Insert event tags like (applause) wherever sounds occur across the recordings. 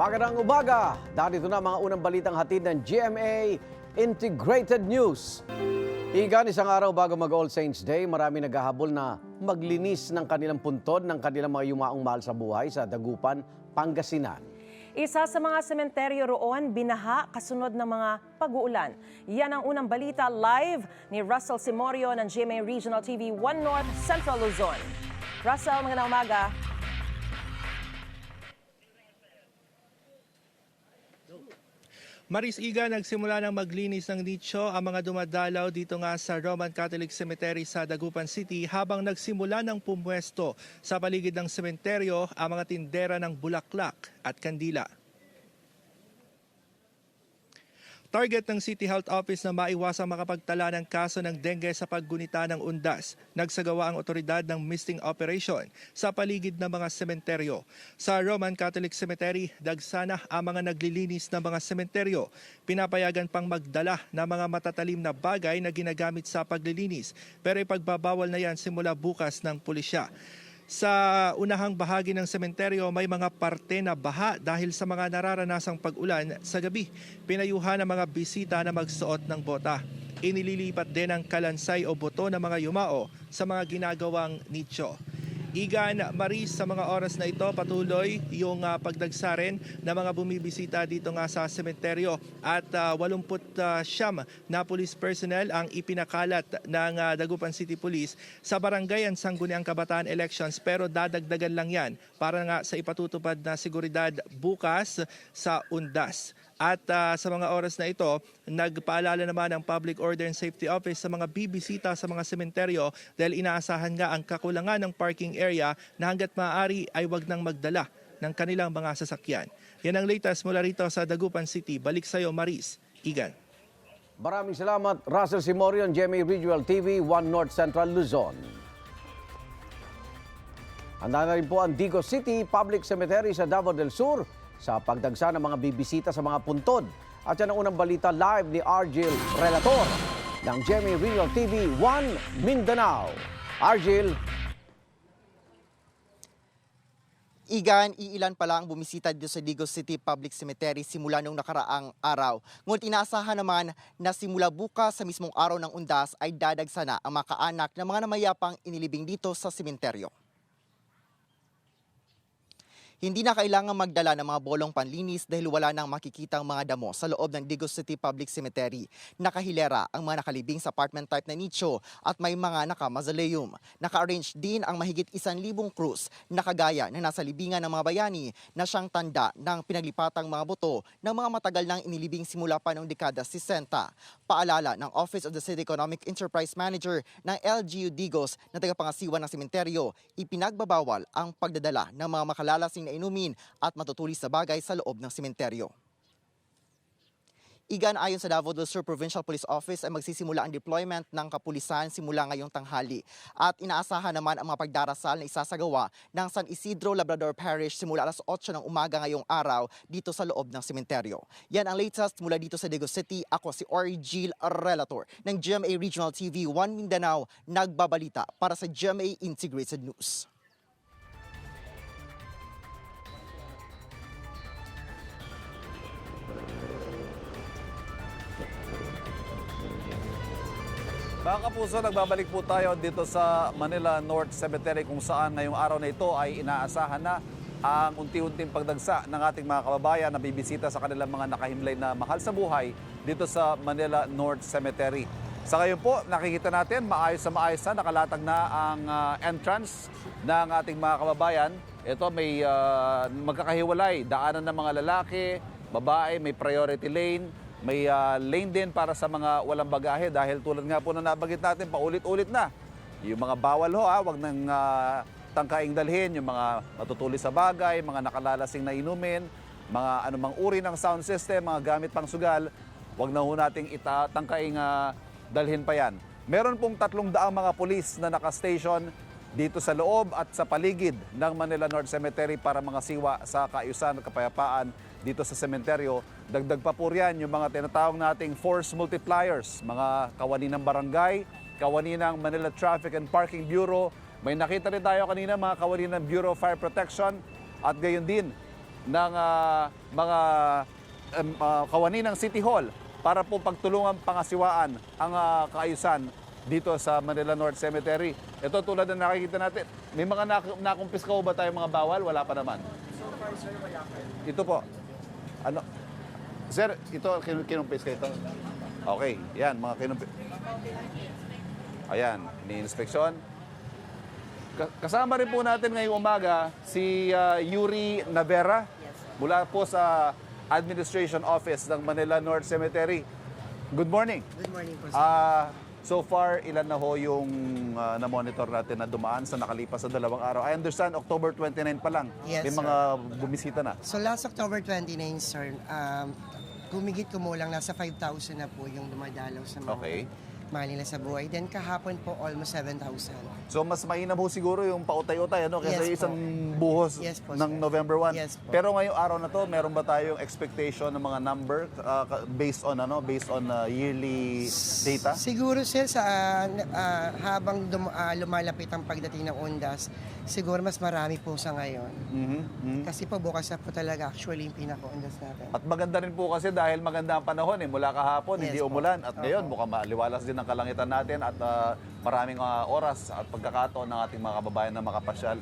Magandang umaga! Darito na mga unang balitang hatid ng GMA Integrated News. Igan, isang araw bago mag All Saints Day, marami naghahabol na maglinis ng kanilang puntod ng kanilang mga yumaong mahal sa buhay sa Dagupan, Pangasinan. Isa sa mga sementeryo roon, binaha kasunod ng mga pag-uulan. Yan ang unang balita live ni Russell Simorio ng GMA Regional TV 1 North Central Luzon. Russell, magandang umaga. Maris Iga nagsimula ng maglinis ng nicho ang mga dumadalaw dito nga sa Roman Catholic Cemetery sa Dagupan City habang nagsimula ng pumwesto sa paligid ng sementeryo ang mga tindera ng bulaklak at kandila. Target ng City Health Office na maiwasang makapagtala ng kaso ng dengue sa paggunita ng undas. Nagsagawa ang otoridad ng misting operation sa paligid ng mga sementeryo. Sa Roman Catholic Cemetery, dagsana ang mga naglilinis ng mga sementeryo. Pinapayagan pang magdala ng mga matatalim na bagay na ginagamit sa paglilinis. Pero ipagbabawal na yan simula bukas ng pulisya. Sa unahang bahagi ng sementeryo may mga parte na baha dahil sa mga nararanasang pag-ulan sa gabi. Pinayuhan ng mga bisita na magsuot ng bota. Inililipat din ang kalansay o boto ng mga yumao sa mga ginagawang nicho. Igan Maris sa mga oras na ito patuloy yung uh, pagdagsarin ng mga bumibisita dito nga sa sementeryo at uh, 80 uh, siyam na police personnel ang ipinakalat ng uh, Dagupan City Police sa barangayan Sangguniang Kabataan Elections pero dadagdagan lang yan para nga sa ipatutupad na seguridad bukas sa Undas. At uh, sa mga oras na ito, nagpaalala naman ang Public Order and Safety Office sa mga bibisita sa mga sementeryo dahil inaasahan nga ang kakulangan ng parking area na hanggat maaari ay wag nang magdala ng kanilang mga sasakyan. Yan ang latest mula rito sa Dagupan City. Balik sa iyo, Maris. Igan. Maraming salamat, Russell Simorion, GMA Regional TV, 1 North Central Luzon. Handa na rin po ang Digo City Public Cemetery sa Davao del Sur sa pagdagsa ng mga bibisita sa mga puntod. At yan ang unang balita live ni Argil Relator ng GMA Regional TV 1 Mindanao. Argil, Igan, iilan pa lang bumisita dito sa Digos City Public Cemetery simula nung nakaraang araw. Ngunit inaasahan naman na simula bukas sa mismong araw ng undas ay dadagsa na ang mga kaanak ng mga namayapang inilibing dito sa sementeryo. Hindi na kailangan magdala ng mga bolong panlinis dahil wala nang makikitang mga damo sa loob ng Digos City Public Cemetery. Nakahilera ang mga nakalibing sa apartment type na nicho at may mga naka-mausoleum. Naka-arrange din ang mahigit isang libong krus na kagaya na nasa libingan ng mga bayani na siyang tanda ng pinaglipatang mga boto ng mga matagal nang inilibing simula pa noong dekada 60. Paalala ng Office of the City Economic Enterprise Manager ng LGU Digos na tagapangasiwa ng sementeryo, ipinagbabawal ang pagdadala ng mga makalalasing na inumin at matutulis na bagay sa loob ng sementeryo. Igan ayon sa Davao del Sur Provincial Police Office ay magsisimula ang deployment ng kapulisan simula ngayong tanghali. At inaasahan naman ang mga pagdarasal na isasagawa ng San Isidro Labrador Parish simula alas 8 ng umaga ngayong araw dito sa loob ng sementeryo. Yan ang latest mula dito sa Digos City. Ako si Origil Relator ng GMA Regional TV 1 Mindanao nagbabalita para sa GMA Integrated News. Mga kapuso, nagbabalik po tayo dito sa Manila North Cemetery kung saan ngayong araw na ito ay inaasahan na ang unti-unting pagdagsa ng ating mga kababayan na bibisita sa kanilang mga nakahimlay na mahal sa buhay dito sa Manila North Cemetery. Sa ngayon po, nakikita natin maayos sa maayos na, nakalatag na ang ah, entrance ng ating mga kababayan. Ito may ah, magkakahiwalay, daanan ng mga lalaki, babae, may priority lane, may ah, lane din para sa mga walang bagahe dahil tulad nga po na nabanggit natin, paulit-ulit na. Yung mga bawal ho, ah, wag nang ah, tangkaing dalhin, yung mga matutulis sa bagay, mga nakalalasing na inumin, mga anumang uri ng sound system, mga gamit pang sugal, wag na ho nating itatangkaing ah, dalhin pa yan. Meron pong tatlong daang mga pulis na nakastation dito sa loob at sa paligid ng Manila North Cemetery para mga siwa sa kaayusan at kapayapaan dito sa sementeryo. Dagdag pa po riyan yung mga tinatawag nating force multipliers, mga kawani ng barangay, kawani ng Manila Traffic and Parking Bureau. May nakita rin tayo kanina mga kawani ng Bureau of Fire Protection at gayon din ng ah, mga um, ah, kawani ng City Hall para po pagtulungan pangasiwaan ang ah, kaayusan dito sa Manila North Cemetery. Ito tulad na nakikita natin, may mga nak- nakumpiska ba tayo mga bawal? Wala pa naman. So far, sir, wala pa. Ito po. Ano? Sir, ito, kin- kinumpis ka ito? Okay, yan, mga kinumpis. Ayan, ni-inspeksyon. Ka- Kasama rin po natin ngayong umaga si ah, Yuri Navera mula po sa Administration Office ng Manila North Cemetery. Good morning. Good morning po, sir. Ah, so far, ilan na ho yung ah, na-monitor natin na dumaan sa nakalipas sa dalawang araw? I understand, October 29 pa lang. Yes, May sir. mga bumisita na. so last October 29, sir, um, kumigit kumulang nasa 5,000 na po yung dumadalaw sa mga Okay. Nila sa buhay. Then kahapon po almost 7,000. So mas mainam ho siguro yung pautay-utay ano kaysa Yes po. isang buhos Yes po, ng sir. November 1. Yes po. Pero ngayong araw na to, meron ba tayong expectation ng mga number uh, ka- based on ano, based on uh, yearly data? Siguro sir sa ah, ah, habang dum- ah, lumalapit ang pagdating ng Ondas, siguro mas marami po sa ngayon. Mhm, mhm. Kasi po bukas na po talaga actually yung pinaka-Ondas natin. At maganda rin po kasi dahil maganda ang panahon eh mula kahapon Yes hindi po. umulan at ngayon Opo. mukhang maliwalas din ang kalangitan natin at ah, maraming ah, oras at pagkakataon ng ating mga kababayan na makapasyal.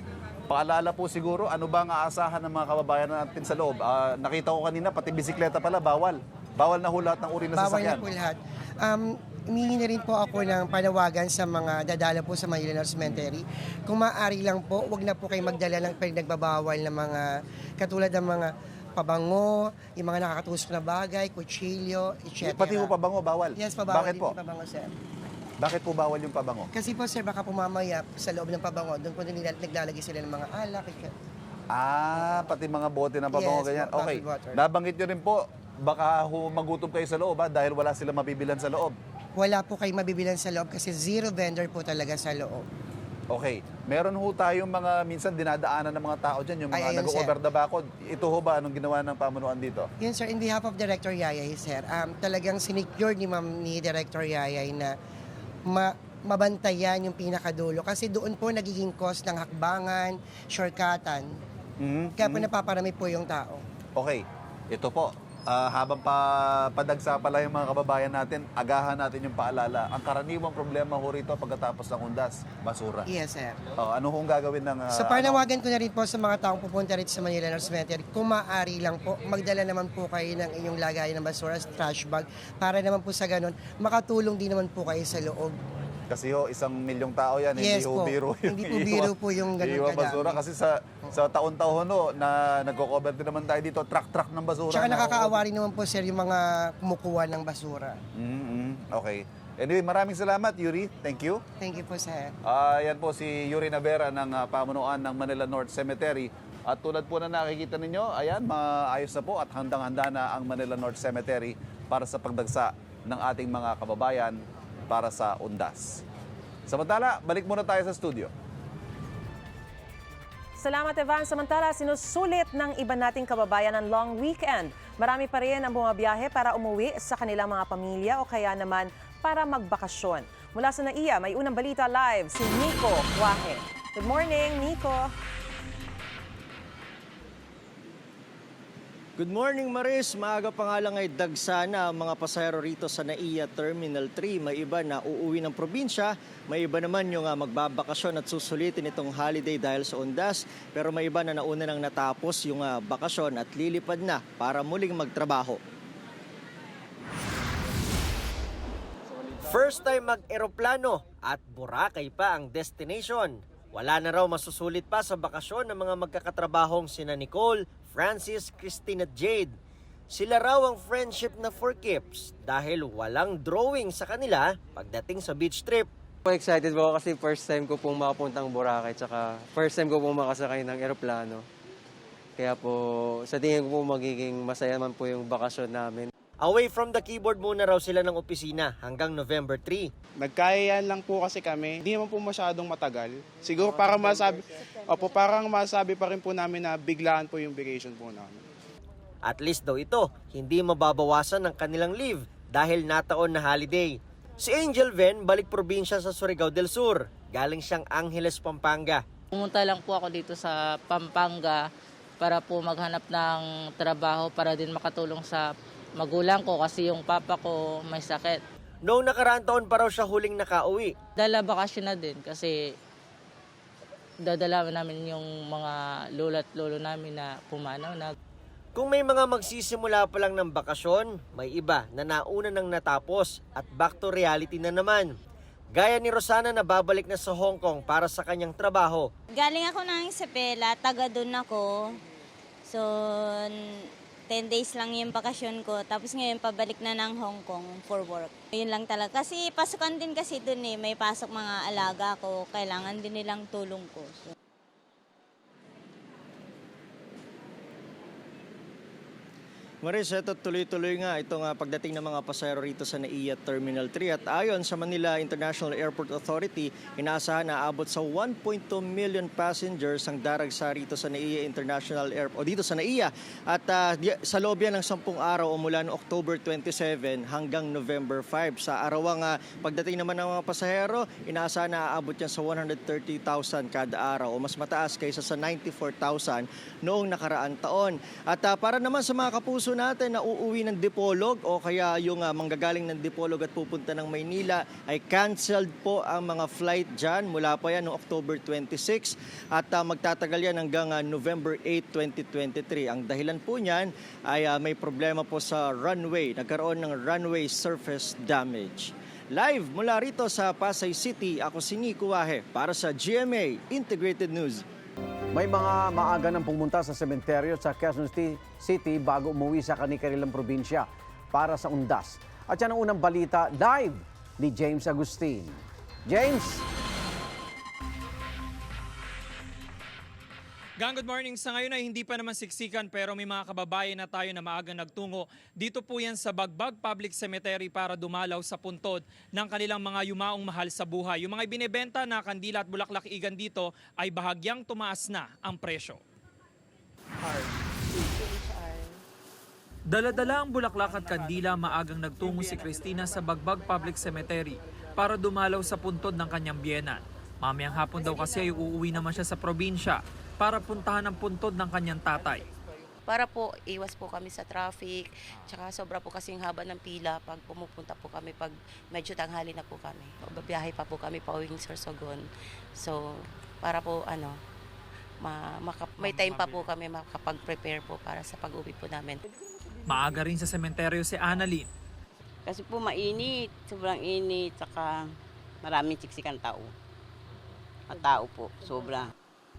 Paalala po siguro, ano ba ang aasahan ng mga kababayan natin sa loob? Ah, nakita ko kanina, pati bisikleta pala, bawal. Bawal na ho lahat ng uri Bawal sasakyan. na po lahat. Um, humingi na rin po ako ng panawagan sa mga dadala po sa Manila North Cemetery. Kung maaari lang po, wag na po kayo magdala ng pinagbabawal na mga, katulad ng mga pabango, yung mga nakakatusok na bagay, kutsilyo, etc. Pati ho pabango, bawal. Yes, pabawal Bakit po? pabango, sir. Bakit po bawal yung pabango? Kasi po, sir, baka pumamaya sa loob ng pabango, doon po nila- naglalagay sila ng mga alak, etc. Ah, pati mga bote ng pabango Yes, ganyan. Okay. water. Nabanggit nyo rin po, baka magutom kayo sa loob ha, dahil wala sila mabibilan sa loob. Wala po kayo mabibilan sa loob kasi zero vendor po talaga sa loob. Okay. Meron ho tayong mga minsan dinadaanan ng mga tao dyan, yung Ay, mga ayun, nag-over the backod. Ito ho ba, anong ginawa ng pamunuan dito? Yun sir, in behalf of Director Yayay sir, um, talagang sinecure ni Ma'am ni Director Yayay na ma mabantayan yung pinakadulo kasi doon po nagiging cause ng hakbangan, shortcutan. Mhm, Kaya po mhm. napaparami po yung tao. Okay. Ito po. Ah, habang pa, padagsa pala yung mga kababayan natin, agahan natin yung paalala. Ang karaniwang problema ho rito pagkatapos ng undas, basura. Yes sir. Oh, ano hong gagawin ng... ah, So panawagan ko na rin po sa mga taong pupunta rito sa Manila North Cemetery, kung maaari lang po, magdala naman po kayo ng inyong lagayan ng basura, trash bag, para naman po sa ganun, makatulong din naman po kayo sa loob. Kasi ho, isang milyong tao yan, Yes hindi ho po. biro yung Hindi po biro po yung ganun iiwan kadami. basura. Kasi sa, sa taon-taon ho, na nagko-cover din naman tayo dito, truck-truck ng basura. Tsaka na- nakakaawa rin naman po sir yung mga kumukuha ng basura. Mhm, Okay. Anyway, maraming salamat, Yuri. Thank you. Thank you po sir. Ah, yan po si Yuri Navera ng ah, pamunuan ng Manila North Cemetery. At tulad po na nakikita ninyo, ayan, maayos na po at handang-handa na ang Manila North Cemetery para sa pagdagsa ng ating mga kababayan para sa undas. Samantala, balik muna tayo sa studio. Salamat Evan. Samantala, sinusulit ng iba nating kababayan ang long weekend. Marami pa rin ang bumabiyahe para umuwi sa kanilang mga pamilya o kaya naman para magbakasyon. Mula sa NAIA, may unang balita live si Nico Wahe. Good morning, Nico. Good morning Maris, maaga pa nga lang ay dagsana ang mga pasahero rito sa NAIA Terminal 3. May iba na uuwi ng probinsya, may iba naman yung ah, magbabakasyon at susulitin itong holiday dahil sa undas. Pero may iba na nauna nang natapos yung ah, bakasyon at lilipad na para muling magtrabaho. First time mag-eroplano at Boracay pa ang destination. Wala na raw masusulit pa sa bakasyon ng mga magkakatrabahong sina Nicole, Francis, Christine at Jade. Sila raw ang friendship na for keeps dahil walang drawing sa kanila pagdating sa beach trip. Excited ako kasi first time ko pong makapuntang Boracay tsaka first time ko pong makasakay ng eroplano. Kaya po sa tingin ko po magiging masaya man po yung bakasyon namin. Away from the keyboard muna raw sila ng opisina hanggang November 3. Nagkayaan lang po kasi kami. Hindi naman po masyadong matagal. Siguro para masabi, opo, parang masabi pa rin po namin na biglaan po yung vacation po namin. At least daw ito, hindi mababawasan ng kanilang leave dahil nataon na holiday. Si Angel Ven balik probinsya sa Surigao del Sur. Galing siyang Angeles, Pampanga. Pumunta lang po ako dito sa Pampanga para po maghanap ng trabaho para din makatulong sa magulang ko kasi yung papa ko may sakit. Noong nakaraang taon pa raw siya huling nakauwi. Dala bakasyon na din kasi dadala namin yung mga lolo at lolo namin na pumanaw na Kung may mga magsisimula pa lang ng bakasyon, may iba na nauna nang natapos at back to reality na naman. Gaya ni Rosana na babalik na sa Hong Kong para sa kanyang trabaho. Galing ako ng Isabela, taga doon ako. So, 10 days lang yung bakasyon ko. Tapos ngayon, pabalik na ng Hong Kong for work. Yun lang talaga. Kasi pasukan din kasi doon eh. May pasok mga alaga ko. Kailangan din nilang tulong ko. So, Maris, ito tuloy-tuloy nga itong ah, pagdating ng mga pasahero rito sa NAIA Terminal 3 at ayon sa Manila International Airport Authority, inaasahan na abot sa 1.2 million passengers ang daragsa rito sa NAIA International Airport o dito sa NAIA at di- sa loob yan ng 10 araw o mula no October 27 hanggang November 5. Sa arawang ah, pagdating naman ng mga pasahero, inaasahan na aabot yan sa 130,000 kada araw o mas mataas kaysa sa 94,000 noong nakaraang taon. At ah, para naman sa mga kapuso natin na uuwi ng Dipolog o kaya yung ah, manggagaling ng Dipolog at pupunta ng Maynila ay canceled po ang mga flight dyan mula pa yan noong October 26 at ah, magtatagal yan hanggang ah, November 8, 2023. Ang dahilan po niyan ay ah, may problema po sa runway. Nagkaroon ng runway surface damage. Live mula rito sa Pasay City, ako si Nico Wahe para sa GMA Integrated News. May mga maaga nang pumunta sa sementeryo sa Quezon City- bago umuwi sa kanilang probinsya para sa undas. At yan ang unang balita live ni James Agustin. James! Gang, good morning. Sa ngayon ay hindi pa naman siksikan pero may mga kababayan na tayo na maagang nagtungo. Dito po yan sa Bagbag Public Cemetery para dumalaw sa puntod ng kanilang mga yumaong mahal sa buhay. Yung mga ibinebenta na kandila at bulaklak igan dito ay bahagyang tumaas na ang presyo. Daladala ang bulaklak at kandila maagang nagtungo si Christina sa Bagbag Public Cemetery para dumalaw sa puntod ng kanyang biyenan. Mamayang hapon daw kasi ay uuwi naman siya sa probinsya para puntahan ang puntod ng kanyang tatay. para po iwas po kami sa traffic, tsaka sobra po kasing haba ng pila pag pumupunta po kami, pag medyo tanghali na po kami. Babiyahe pa po kami pa uwing Sorsogon. So, para po ano, ma, maka- may time pa po kami makapag-prepare po para sa pag-uwi po namin. Maaga rin sa sementeryo si Annalyn. Kasi po mainit, sobrang init, tsaka maraming siksikan tao. At tao po, sobra.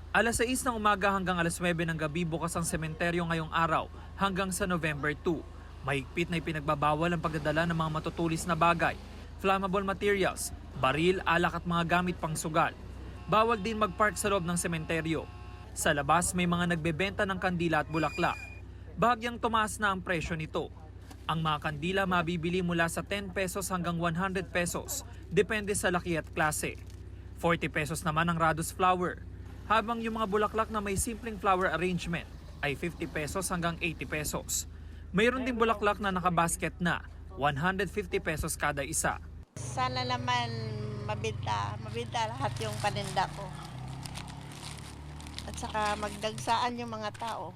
Alas 6 ng umaga hanggang alas 9 ng gabi bukas ang sementeryo ngayong araw hanggang sa November 2. Mahigpit na ipinagbabawal ang pagdadala ng mga matutulis na bagay, flammable materials, baril, alak at mga gamit pang sugal. Bawal din magpark sa loob ng sementeryo. Sa labas may mga nagbebenta ng kandila at bulaklak. Bahagyang tumaas na ang presyo nito. Ang mga kandila mabibili mula sa 10 pesos hanggang 100 pesos, depende sa laki at klase. 40 pesos naman ang Radus flower, habang yung mga bulaklak na may simpleng flower arrangement ay 50 pesos hanggang 80 pesos. Mayroon din bulaklak na nakabasket na 150 pesos kada isa. sana naman mabenta, mabenta lahat yung paninda ko. At saka magdagsaan yung mga tao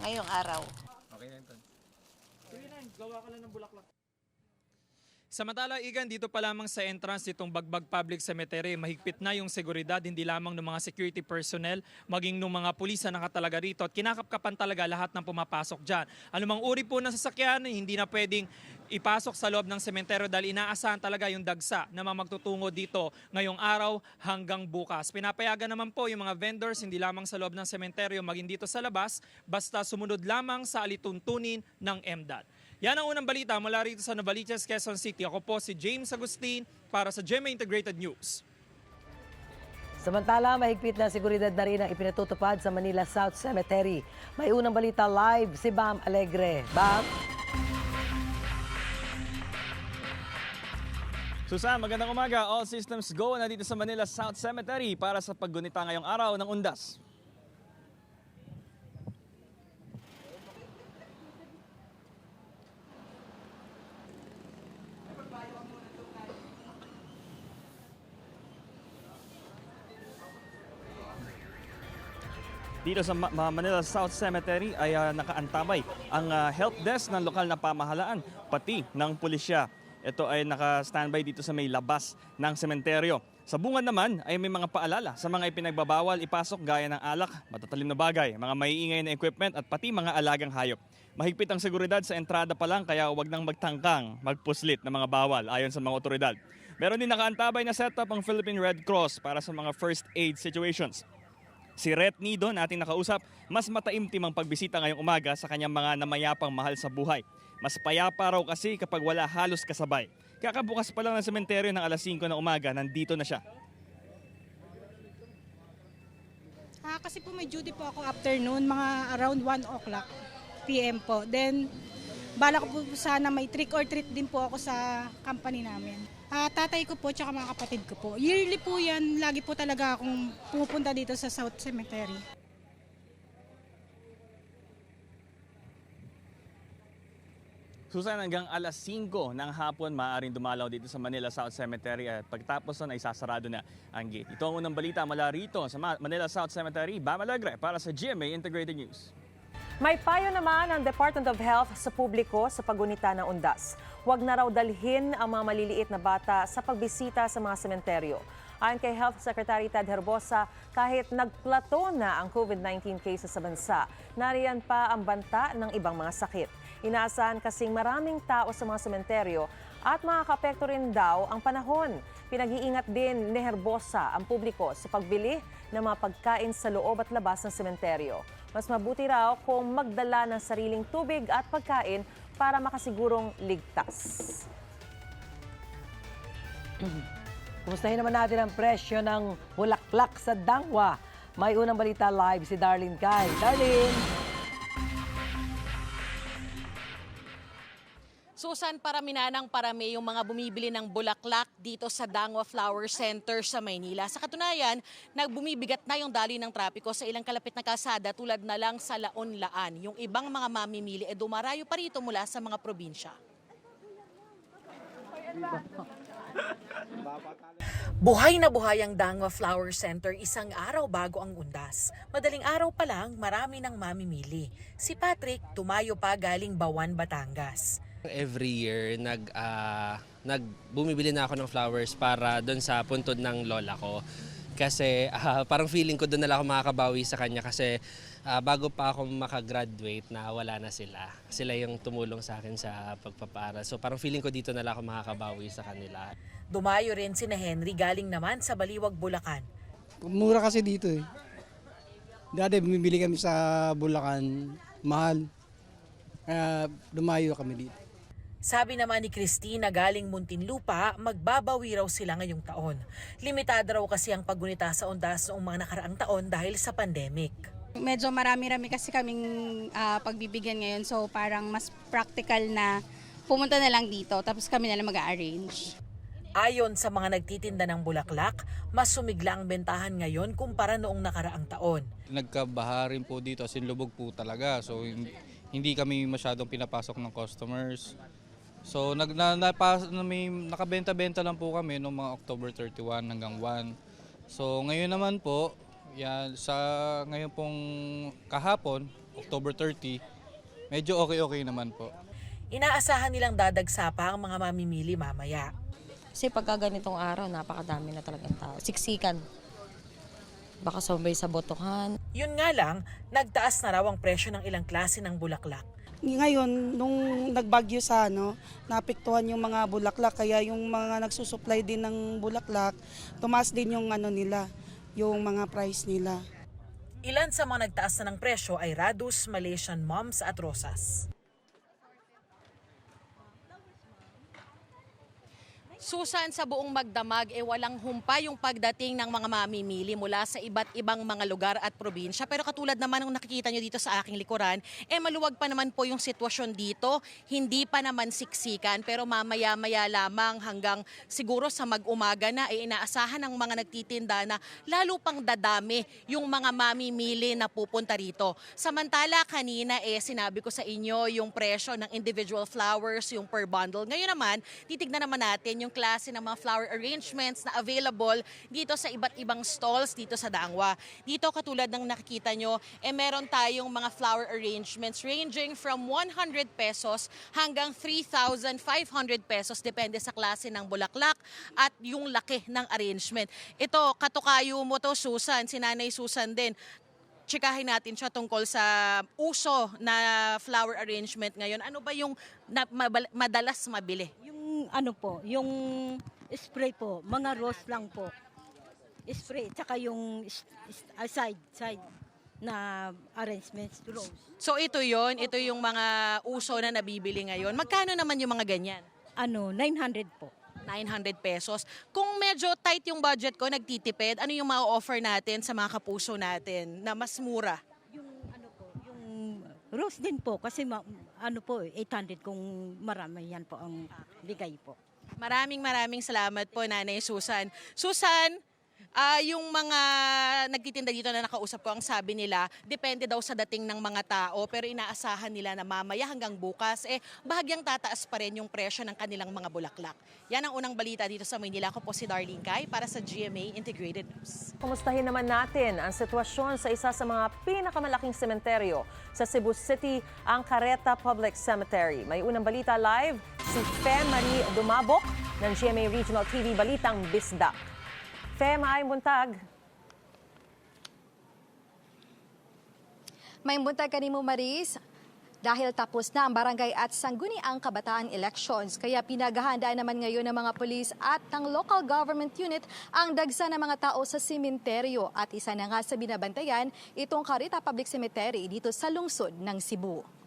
ngayong araw. Samantala, Igan, dito pa lamang sa entrance nitong Bagbag Public Cemetery, mahigpit na yung seguridad, hindi lamang ng mga security personnel, maging ng mga pulis na nakatalaga rito at kinakapkapan talaga lahat ng pumapasok dyan. Anumang uri po ng sasakyan, hindi na pwedeng ipasok sa loob ng sementeryo dahil inaasahan talaga yung dagsa na mga magtutungo dito ngayong araw hanggang bukas. Pinapayagan naman po yung mga vendors, hindi lamang sa loob ng sementeryo, maging dito sa labas, basta sumunod lamang sa alituntunin ng MDAT. Yan ang unang balita mula rito sa Novaliches, Quezon City. Ako po si James Agustin para sa GMA Integrated News. Samantala, mahigpit na seguridad na rin ang ipinatutupad sa Manila South Cemetery. May unang balita live si Bam Alegre. Bam? Susan, magandang umaga. All systems go na dito sa Manila South Cemetery para sa paggunita ngayong araw ng undas. Dito sa Ma- Ma- Manila South Cemetery ay ah, nakaantabay ang ah, help desk ng lokal na pamahalaan pati ng pulisya. Ito ay naka-standby dito sa may labas ng sementeryo. Sa bungad naman ay may mga paalala sa mga ipinagbabawal ipasok gaya ng alak, matatalim na bagay, mga maiingay na equipment at pati mga alagang hayop. Mahigpit ang seguridad sa entrada pa lang kaya huwag nang magtangkang, magpuslit ng mga bawal ayon sa mga otoridad. Meron din nakaantabay na setup ang Philippine Red Cross para sa mga first aid situations. Si Ret Nido na ating nakausap, mas mataimtim ang pagbisita ngayong umaga sa kanyang mga namayapang mahal sa buhay. Mas payapa raw kasi kapag wala halos kasabay. Kakabukas pa lang ng sementeryo ng alas 5 ng umaga, nandito na siya. Ah, kasi po may duty po ako afternoon, mga around 1 o'clock PM po. Then, bala ko po sana may trick or treat din po ako sa company namin. Ah, tatay ko po, tsaka mga kapatid ko po. Yearly po yan, lagi po talaga akong pumupunta dito sa South Cemetery. Susan, hanggang alas 5 ng hapon maaaring dumalaw dito sa Manila South Cemetery at pagtapos nun ay sasarado na ang gate. Ito ang unang balita mula rito sa Ma- Manila South Cemetery. Bam Alegre para sa GMA Integrated News. May payo naman ang Department of Health sa publiko sa paggunita ng undas. Huwag na raw dalhin ang mga maliliit na bata sa pagbisita sa mga sementeryo. Ayon kay Health Secretary Ted Herbosa, kahit nagplato na ang COVID-19 cases sa bansa, nariyan pa ang banta ng ibang mga sakit. Inaasahan kasing maraming tao sa mga sementeryo at makakapekto rin daw ang panahon. Pinag-iingat din ni Herbosa ang publiko sa pagbili ng mga pagkain sa loob at labas ng sementeryo. Mas mabuti raw kung magdala ng sariling tubig at pagkain para makasigurong ligtas. (clears throat) Kumustahin naman natin ang presyo ng bulaklak sa Dangwa. May unang balita live si Darlene Kai. Darlene! Susan, parami na ng parami yung mga bumibili ng bulaklak dito sa Dangwa Flower Center sa Maynila. Sa katunayan, nagbumibigat na yung daloy ng trapiko sa ilang kalapit na kalsada tulad na lang sa Laon-Laan. Yung ibang mga mamimili e dumarayo pa rito mula sa mga probinsya. Buhay na buhay ang Dangwa Flower Center isang araw bago ang undas. Madaling araw pa lang, marami nang mamimili. Si Patrick, tumayo pa galing Bawan, Batangas. Every year, nag, ah, nag, bumibili na ako ng flowers para doon sa puntod ng lola ko. Kasi (laughs) ah, parang feeling ko doon na lang ako makakabawi sa kanya kasi ah, bago pa ako makagraduate na wala na sila. Sila yung tumulong sa akin sa pagpapaaral. So parang feeling ko dito na lang ako makakabawi sa kanila. Dumayo rin si na Henry galing naman sa Baliwag, Bulacan. Mura kasi dito eh. Dati bumibili kami sa Bulacan, mahal. Kaya dumayo kami dito. Sabi naman ni Christina galing Muntinlupa, magbabawi raw sila ngayong taon. Limitado raw kasi ang paggunita sa ondas noong mga nakaraang taon dahil sa pandemic. Medyo marami-rami kasi kaming ah, pagbibigyan ngayon, so parang mas practical na pumunta na lang dito, tapos kami na lang mag-arrange. Ayon sa mga nagtitinda ng bulaklak, mas sumigla ang bentahan ngayon kumpara noong nakaraang taon. Nagkabaha rin po dito, as in lubog po talaga. So hin- hindi kami masyadong pinapasok ng customers. So nag na, napas, na may nakabenta-benta lang po kami noong mga October 31 hanggang 1. So ngayon naman po, yan sa ngayon pong kahapon, October 30, medyo okay-okay naman po. Inaasahan nilang dadagsa pa ang mga mamimili mamaya. Kasi pagka ganitong araw, napakadami na talagang tao. Siksikan. Baka sabay sa botohan. Yun nga lang, nagtaas na raw ang presyo ng ilang klase ng bulaklak. Ngayon, nung nagbagyo sa ano, napektuhan yung mga bulaklak, kaya yung mga nagsusupply din ng bulaklak, tumaas din yung ano nila, yung mga price nila. Ilan sa mga nagtaas na ng presyo ay Radus, Malaysian Moms at Rosas. Susan, sa buong magdamag, eh walang humpa yung pagdating ng mga mamimili mula sa iba't ibang mga lugar at probinsya. Pero katulad naman ng nakikita nyo dito sa aking likuran, eh maluwag pa naman po yung sitwasyon dito. Hindi pa naman siksikan, pero mamaya-maya lamang hanggang siguro sa mag-umaga na, eh inaasahan ng mga nagtitinda na lalo pang dadami yung mga mamimili na pupunta rito. Samantala, kanina eh sinabi ko sa inyo yung presyo ng individual flowers, yung per bundle. Ngayon naman, titignan naman natin yung klase ng mga flower arrangements na available dito sa iba't ibang stalls dito sa Dangwa. Dito katulad ng nakikita nyo, eh meron tayong mga flower arrangements ranging from 100 pesos hanggang 3,500 pesos depende sa klase ng bulaklak at yung laki ng arrangement. Ito, katukayo mo to Susan, si Nanay Susan din tsikahin natin siya tungkol sa uso na flower arrangement ngayon. Ano ba yung na, madalas mabili? Yung ano po, yung spray po, mga rose lang po. Spray, tsaka yung ah, side, side na arrangements, rose. So ito yon ito yung mga uso na nabibili ngayon. Magkano naman yung mga ganyan? Ano, 900 po. 900 pesos. Kung medyo tight yung budget ko, nagtitipid, ano yung ma-offer natin sa mga kapuso natin na mas mura? Rose din po, kasi ma- ano po, 800 kung marami yan po ang bigay po. Maraming maraming salamat po, Nanay Susan. Susan, ah yung mga nagtitinda dito na nakausap ko, ang sabi nila, depende daw sa dating ng mga tao, pero inaasahan nila na mamaya hanggang bukas, eh, bahagyang tataas pa rin yung presyo ng kanilang mga bulaklak. Yan ang unang balita dito sa Maynila. Ako po si Darlene Kai para sa GMA Integrated News. Kumustahin naman natin ang sitwasyon sa isa sa mga pinakamalaking sementeryo sa Cebu City, ang Careta Public Cemetery. May unang balita live si Fe Marie Dumabok ng GMA Regional TV Balitang Bisdak. Fe, maayong buntag. May buntag kanimo Maris. Dahil tapos na ang barangay at sangguniang kabataan elections, kaya pinaghahandaan naman ngayon ng mga polis at ng local government unit ang dagsa ng mga tao sa simenteryo at isa na nga sa binabantayan itong Carita Public Cemetery dito sa lungsod ng Cebu.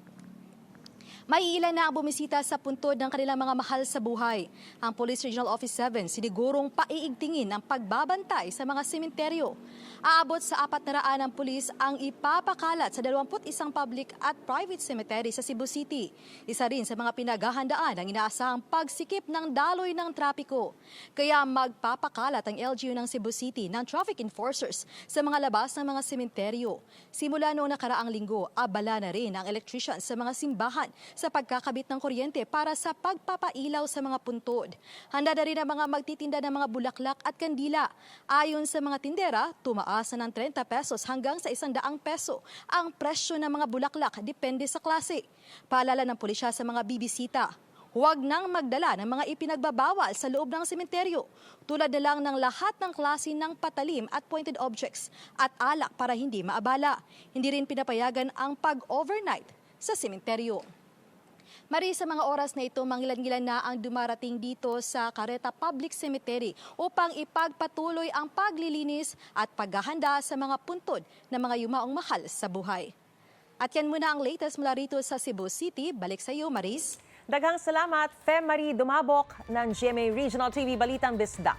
May ilan na ang bumisita sa puntod ng kanilang mga mahal sa buhay. Ang Police Regional Office 7 sinigurong paiigtingin ang pagbabantay sa mga sementeryo. Aabot sa apat na raan ng pulis ang ipapakalat sa 21 public at private cemetery sa Cebu City. Isa rin sa mga pinaghahandaan ang inaasahang pagsikip ng daloy ng trapiko. Kaya magpapakalat ang LGU ng Cebu City ng traffic enforcers sa mga labas ng mga sementeryo. Simula noong nakaraang linggo, abala na rin ang electrician sa mga simbahan sa pagkakabit ng kuryente para sa pagpapailaw sa mga puntod. Handa na rin ang mga magtitinda ng mga bulaklak at kandila. Ayon sa mga tindera, tumaas na ng 30 pesos hanggang sa 100 peso ang presyo ng mga bulaklak depende sa klase. Paalala ng pulisya sa mga bibisita, Huwag nang magdala ng mga ipinagbabawal sa loob ng sementeryo, tulad na lang ng lahat ng klase ng patalim at pointed objects at alak para hindi maabala. Hindi rin pinapayagan ang pag-overnight sa sementeryo. Mari sa mga oras na ito, mangilan-ngilan na ang dumarating dito sa Careta Public Cemetery upang ipagpatuloy ang paglilinis at paghahanda sa mga puntod ng mga yumaong mahal sa buhay. At yan muna ang latest mula rito sa Cebu City. Balik sa iyo, Maris. Daghang salamat, Fe Marie Dumabok ng GMA Regional TV Balitang Bisdak.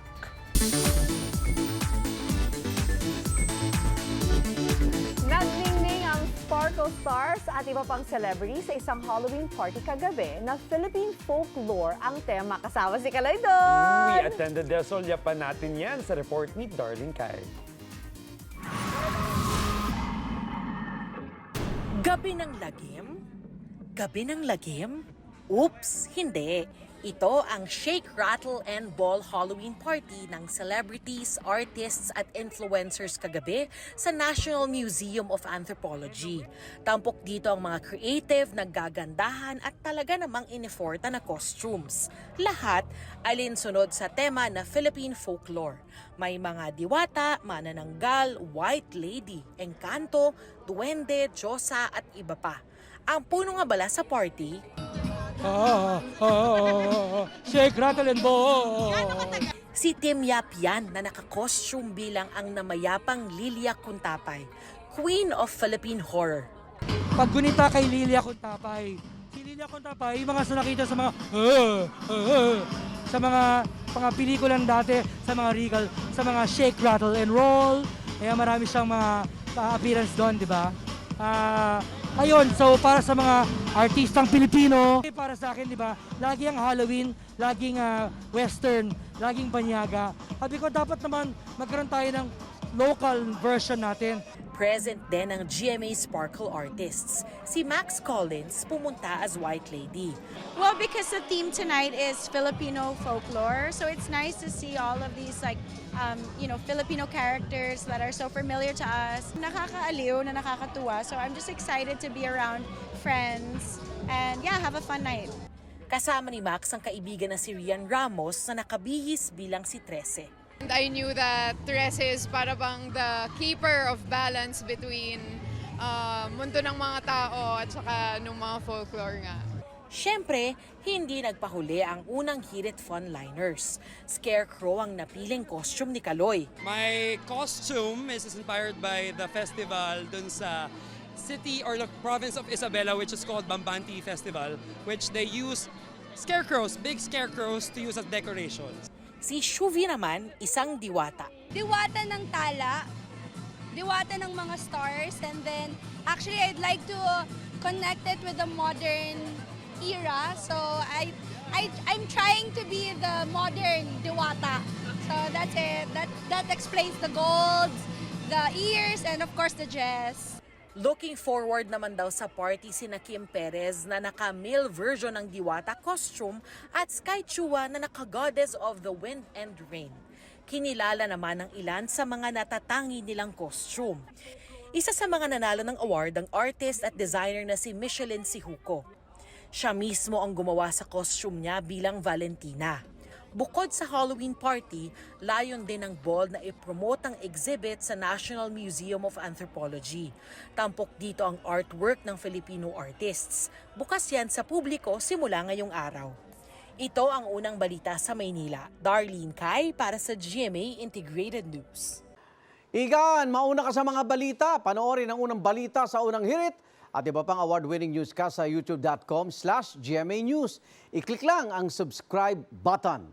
Sparkle Stars at iba pang celebrity sa isang Halloween party kagabi na Philippine folklore ang tema. Kasama si Kalay doon! We attended the Solya pa natin yan sa report ni Darling Kai. Gabi ng lagim? Gabi ng lagim? Oops, hindi. Ito ang Shake, Rattle, and Ball Halloween Party ng celebrities, artists at influencers kagabi sa National Museum of Anthropology. Tampok dito ang mga creative, naggagandahan at talaga namang iniforta na costumes. Lahat alinsunod sa tema na Philippine folklore. May mga diwata, manananggal, white lady, engkanto, duwende, diyosa at iba pa. Ang puno nga bala sa party, Ah, ah, ah, shake, rattle, and ball. Si Tim Yap yan na nakakostume bilang ang namayapang Lilia Kuntapay, Queen of Philippine Horror. Pag gunita kay Lilia Contapay, si Lilia Contapay, yung mga sa nakita sa mga ah, ah, ah, sa mga mga pelikulan dati, sa mga regal, sa mga shake, rattle, and roll. Kaya marami siyang mga uh, appearance doon, di ba? Ah, ayun, so para sa mga artistang Pilipino, eh, para sa akin, di ba, lagi ang Halloween, laging ah, western, laging banyaga. Sabi ko, dapat naman magkaroon tayo ng local version natin. Present din ang GMA Sparkle artists. Si Max Collins pumunta as White Lady. Well, because the theme tonight is Filipino folklore, so it's nice to see all of these like, um, you know, Filipino characters that are so familiar to us. Nakakaaliw na nakakatuwa, so I'm just excited to be around friends and yeah, have a fun night. Kasama ni Max ang kaibigan na si Rian Ramos na nakabihis bilang si Trece. And I knew that Teresa is para bang the keeper of balance between uh, mundo ng mga tao at saka ng mga folklore nga. Siyempre, hindi nagpahuli ang unang hirit fun-liners. Scarecrow ang napiling costume ni Kaloy. My costume is inspired by the festival dun sa city or the province of Isabela which is called Bambanti Festival which they use scarecrows, big scarecrows to use as decorations. Si Shuvi naman, isang diwata. Diwata ng tala, diwata ng mga stars, and then actually I'd like to connect it with the modern era. So I, I I'm trying to be the modern diwata. So that's it. That that explains the golds, the ears, and of course the dress. Looking forward naman daw sa party sina Kim Perez na naka-male version ng Diwata costume at Sky Chua na naka-goddess of the wind and rain. Kinilala naman ng ilan sa mga natatangi nilang costume. Isa sa mga nanalo ng award ang artist at designer na si Michelin Sihuko. Siya mismo ang gumawa sa costume niya bilang Valentina. Bukod sa Halloween party, layon din ng ball na ipromote ang exhibit sa National Museum of Anthropology. Tampok dito ang artwork ng Filipino artists. Bukas yan sa publiko simula ngayong araw. Ito ang unang balita sa Maynila. Darlene Kai para sa GMA Integrated News. Igan, mauna ka sa mga balita. Panoorin ang unang balita sa unang hirit at iba pang award-winning newscast sa youtube.com slash GMA News. I-click lang ang subscribe button.